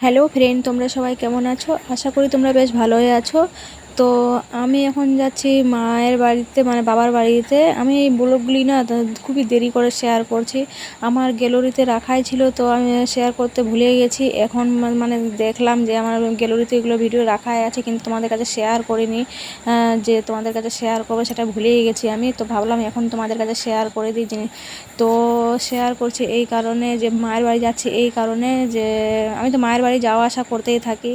Hello friend তোমরা সবাই কেমন আছো? আশা করি তোমরা বেশ ভালোই আছো। তো আমি এখন যাচ্ছি মায়ের বাড়িতে মানে বাবার বাড়িতে। আমি এই ব্লগগুলি না খুবই দেরি করে শেয়ার করছি। আমার গ্যালারিতে রাখাই ছিল, তো আমি শেয়ার করতে ভুলে গেছি। এখন মানে দেখলাম যে আমার গ্যালারিতে এগুলো ভিডিও রাখাই আছে, কিন্তু তোমাদের কাছে শেয়ার করিনি। যে তোমাদের কাছে শেয়ার করব সেটা ভুলেই গেছি আমি। তো ভাবলাম এখন তোমাদের কাছে শেয়ার করে দিই জিনিস। তো শেয়ার করছি এই কারণে যে মায়ের বাড়ি যাচ্ছি এই কারণে যে আমি তো মায়ের বাড়ি যাওয়া আসা করতেই থাকি।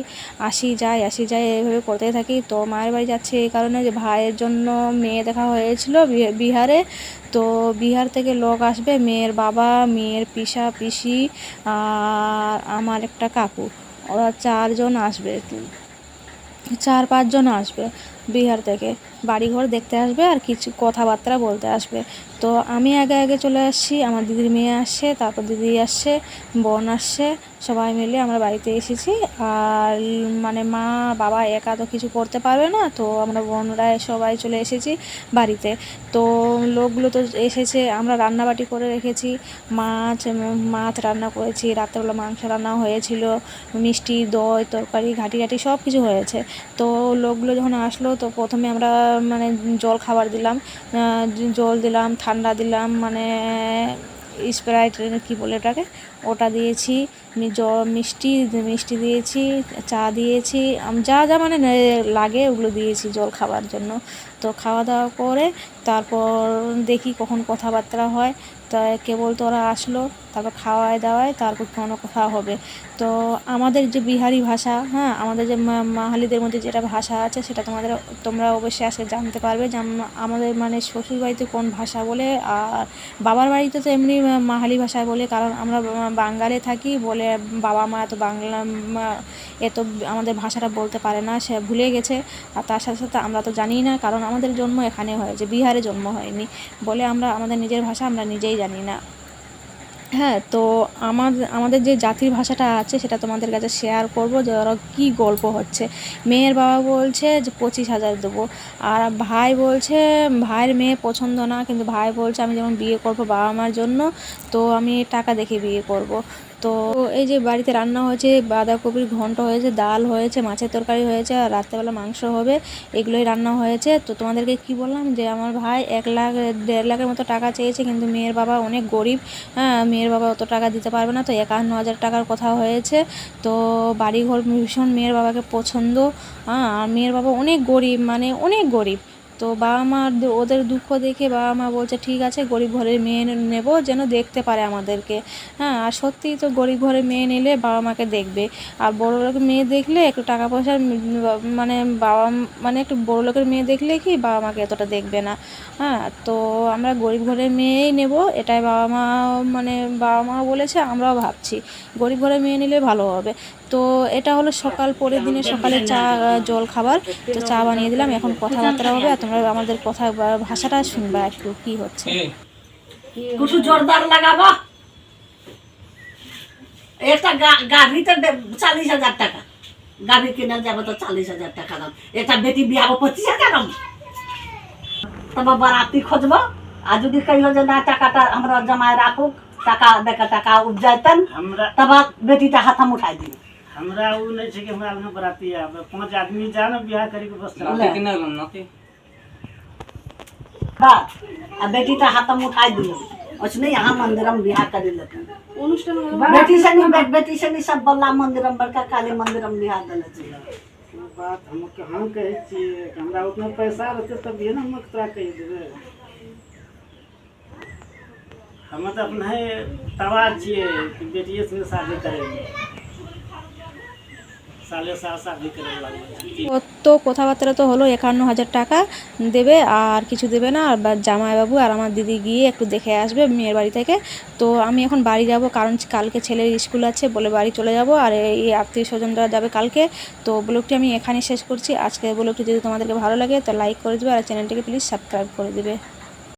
আসি যাই আসি যাই, এইভাবে করতেই থাকি। তো মায়ের বাড়ি যাচ্ছে এই কারণে যে ভাইয়ের জন্য মেয়ে দেখা হয়েছিল বিহারে। তো বিহার থেকে লোক আসবে মেয়ের বাবা, মেয়ের পিসা, পিসি, আর আমার একটা কাকু। ওরা চারজন আসবে। চার পাঁচজন আসবে। বিহার থেকে। বাড়িঘর দেখতে আসবে আর কিছু কথাবার্তা বলতে আসবে। তো আমি আগে আগে চলে আসছি, আমার দিদির মেয়ে আসছে, তারপর দিদি আসছে, বোন আসছে, সবাই মিলে আমরা বাড়িতে এসেছি। আর মানে মা, বাবা একা তো কিছু করতে পারবে না, তো আমরা বোনরা সবাই চলে এসেছি বাড়িতে। তো লোকগুলো তো এসেছে, আমরা রান্নাবাটি করে রেখেছি, মাছ মাছ রান্না করেছি, রাত্রেবেলা মাংস রান্না হয়েছিল, মিষ্টি, দই, তরকারি, ঘাটি ঘাটি সব কিছু হয়েছে। তো লোকগুলো যখন আসলো তো প্রথমে আমরা মানে জল খাবার দিলাম জল দিলাম, ঠান্ডা দিলাম মানে স্প্রাইট, কি বলে ওটাকে, ওটা দিয়েছি মিষ্টি মিষ্টি দিয়েছি, চা দিয়েছি যা যা মানে লাগে ওগুলো দিয়েছি জল খাবার জন্য। তো খাওয়া দাওয়া করে তারপর দেখি কখন কথাবার্তা হয়। তা কেবল তো ওরা আসলো, তারপর খাওয়ায় দাওয়ায় তারপর কোনো কথা হবে। তো আমাদের যে বিহারি ভাষা হ্যাঁ আমাদের যে মাহালিদের মধ্যে যেটা ভাষা আছে সেটা তোমাদের, তোমরা অবশ্যই আজকে জানতে পারবে যে আমাদের মানে শ্বশুর বাড়িতে কোন ভাষা বলে আর বাবার বাড়িতে তো এমনি মাহালি ভাষায় বলে, কারণ আমরা বাঙালি থাকি বলে বাবা মা এত বাংলা এত আমাদের ভাষাটা বলতে পারে না, সে ভুলে গেছে। আর তার সাথে সাথে আমরা তো জানি না, কারণ আমাদের জন্ম এখানে হয়েছে বিহারে জন্ম হয়নি। বলে আমরা, আমাদের নিজের ভাষা আমরা নিজেই জানি না। হ্যাঁ তো আমার আমাদের যে জাতির ভাষাটা আছে, সেটা তোমাদের কাছে শেয়ার করব যে ওরা কী গল্প হচ্ছে। মেয়ের বাবা বলছে যে, পঁচিশ হাজার দেবো। আর ভাই বলছে, ভাইয়ের মেয়ে পছন্দ না, কিন্তু ভাই বলছে, আমি যেমন বিয়ে করব বাবা মার জন্য, তো আমি টাকা দেখে বিয়ে করব। তো এই যে বাড়িতে রান্না হয়েছে, বাঁধাকপির ঘন্ট হয়েছে, ডাল হয়েছে, মাছের তরকারি হয়েছে, আর রাত্রেবেলা মাংস হবে, এগুলোই রান্না হয়েছে। তো তোমাদেরকে কি বললাম যে, আমার ভাই এক লাখ, দেড় লাখের মতো টাকা চেয়েছে, কিন্তু মেয়ের বাবা অনেক গরিব হ্যাঁ মেয়ের বাবা অত টাকা দিতে পারবে না, তো একান্ন হাজার টাকার কথা হয়েছে। তো বাড়িঘর ভীষণ মেয়ের বাবাকে পছন্দ হ্যাঁ আর মেয়ের বাবা অনেক গরিব মানে অনেক গরিব। তো বাবা মার ওদের দুঃখ দেখে বাবা মা বলছে, ঠিক আছে, গরিব ঘরের মেয়ে নেব, যেন দেখতে পারে আমাদেরকে। হ্যাঁ আর সত্যিই তো গরিব ঘরের মেয়ে নিলে বাবা মাকে দেখবে। আর বড় লোকের মেয়ে দেখলে একটু টাকা পয়সার মানে বাবা ম- মানে একটু বড় লোকের মেয়ে দেখলে কি বাবা মাকে এতটা দেখবে না? হ্যাঁ তো আমরা গরিব ঘরের মেয়েই নেব, এটাই বাবা মা মানে বাবা মা বলেছে, আমরাও ভাবছি। গরিব ঘরের মেয়ে নিলে ভালো হবে। তো এটা হলো সকাল পরের দিনে সকালে চা জল খাবার। তো চা বানিয়ে দিলাম এখন কথাবার্তা হবে আর তোমরা আমাদের কথা ভাষাটা শুনবা একটু কি হচ্ছে। জোরদার লাগাবো। একটা হাজার টাকা। গাভি যাব তো হাজার টাকা দাম। বেটি বিয়াবো পঁচিশ হাজার দাম। তোমার বারাতি আর যদি কইলো যে না টাকাটা আমরা জমায় রাখুক টাকা দেখা টাকা উপজাইতেন তবে বেটিটা হাতাম উঠাই দিই हमरा उ नहीं छै कि हमरा लग बराती आबे पाँच आदमी जा ना बियाह करी के बस चला। ले। हाँ आ बेटीटा हाथम उठाई दी उसने यहाँ मंदिर में बियाह कर लेते। बेटी से नहीं बे- बेटी से नहीं सब बल्ला मंदिर में बड़का काली मंदिर में बियाह दिले छै। बात हम हम कहै कि हमरा उतना पैसा रहते तब ये ना हम तोरा कहि देबै। हम तो अपने तवा छियै कि बेटिए से शादी करेंगे তো কথাবার্তা তো হলো, একান্ন হাজার টাকা দেবে আর কিছু দেবে না। আর জামাইবাবু আর আমার দিদি গিয়ে একটু দেখে আসবে মেয়ের বাড়ি থেকে। তো আমি এখন বাড়ি যাব, কারণ কালকে ছেলের স্কুল আছে, বলে বাড়ি চলে যাব। আর এই আত্মীয় স্বজনরা যাবে কালকে। তো ব্লগটি আমি এখানে শেষ করছি। আজকে ব্লগটি যদি তোমাদেরকে ভালো লাগে, তো লাইক করে দেবে। আর চ্যানেলটিকে প্লিজ সাবস্ক্রাইব করে দেবে।